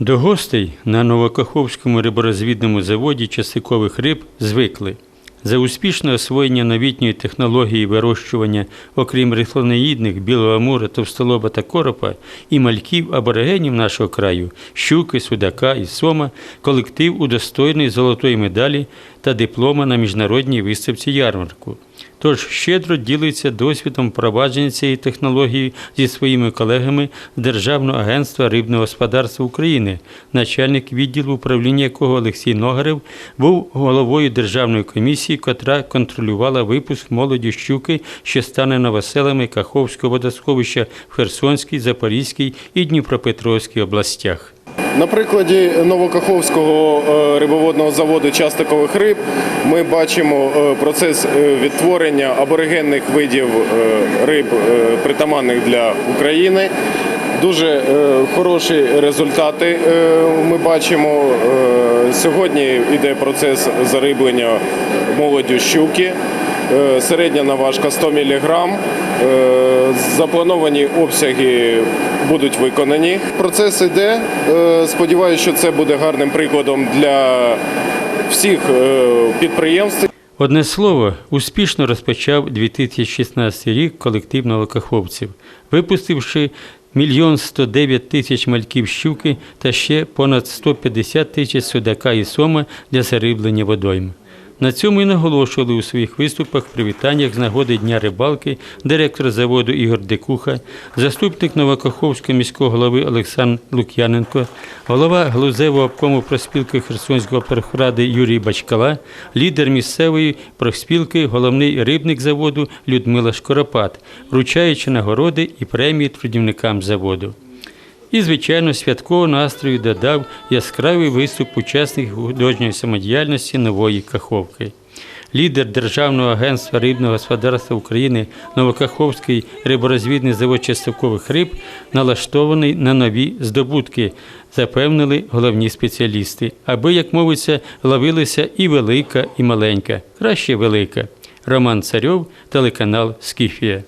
До гостей на Новокаховському риборозвідному заводі частикових риб звикли. За успішне освоєння новітньої технології вирощування, окрім рифлонеїдних, білого амура, товстолоба та коропа, і мальків аборигенів нашого краю, щуки, судака і сома, колектив удостоєний золотої медалі та диплома на міжнародній виставці ярмарку. Тож щедро ділиться досвідом впровадження цієї технології зі своїми колегами з Державного агентства рибного господарства України, начальник відділу управління якого Олексій Ногарев був головою державної комісії, котра контролювала випуск молоді щуки, що стане новоселами Каховського водосховища в Херсонській, Запорізькій і Дніпропетровській областях. На прикладі Новокаховського е, рибоводного заводу частикових риб ми бачимо е, процес е, відтворення аборигенних видів риб, притаманних для України. Дуже хороші результати ми бачимо. Сьогодні йде процес зариблення молоддю щуки. Е, Середня наважка 100 мг. Заплановані обсяги будуть виконані. Процес йде. Е, Сподіваюся, що це буде гарним прикладом для всіх е, підприємств. Одне слово, успішно розпочав 2016 рік колектив новокаховців, випустивши мільйон 109 тисяч мальків щуки та ще понад 150 тисяч судака і сома для зариблення водойм. На цьому і наголошували у своїх виступах привітаннях з нагоди Дня рибалки директор заводу Ігор Декуха, заступник Новокаховського міського голови Олександр Лук'яненко, голова Глузевого обкому проспілки Херсонського перхради Юрій Бачкала, лідер місцевої профспілки, головний рибник заводу Людмила Шкоропад, вручаючи нагороди і премії трудівникам заводу. І, звичайно, святкового настрою додав яскравий виступ учасників художньої самодіяльності нової Каховки. Лідер Державного агентства рибного господарства України Новокаховський риборозвідний завод часткових риб налаштований на нові здобутки, запевнили головні спеціалісти, аби, як мовиться, ловилися і велика, і маленька, краще велика. Роман Царьов, телеканал Скіфія.